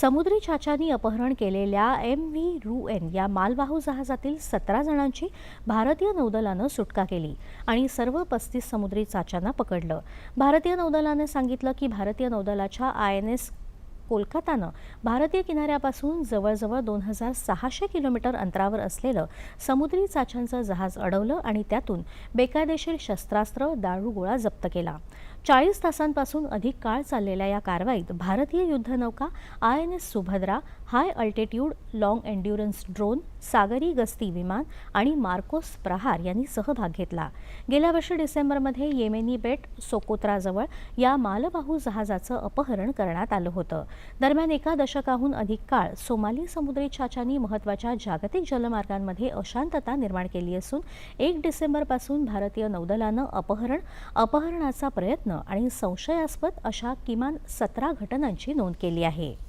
समुद्री चाचांनी अपहरण केलेल्या एम व्ही रू एन या मालवाहू जहाजातील सतरा जणांची भारतीय नौदलानं सुटका केली आणि सर्व पस्तीस समुद्री चाच्यांना पकडलं. भारतीय नौदलानं सांगितलं की भारतीय नौदलाच्या आय एन एस कोलकातानं भारतीय किनाऱ्यापासून जवळजवळ दोन हजार सहाशे किलोमीटर अंतरावर असलेलं समुद्री चाच्यांचं जहाज अडवलं आणि त्यातून बेकायदेशीर शस्त्रास्त्र दारूगोळा जप्त केला. चाळीस तासांपासून अधिक काळ चाललेल्या या कारवाईत भारतीय युद्धनौका I N S Subhadra high altitude long endurance drone सागरी गस्ती विमान आणि मार्कोस प्रहार यांनी सहभाग घेतला. गेल्या वर्षी डिसेंबरमध्ये येमेनी बेट सोकोत्राजवळ या मालवाहू जहाजाचं अपहरण करण्यात आलं होतं. दरम्यान एका दशकाहून अधिक काळ सोमाली समुद्री छाचांनी महत्त्वाच्या जागतिक जलमार्गांमध्ये अशांतता निर्माण केली असून एक डिसेंबरपासून भारतीय नौदलानं अपहरण अपहरणाचा प्रयत्न आणि संशयास्पद अशा किमान सतरा घटनांची नोंद केली आहे.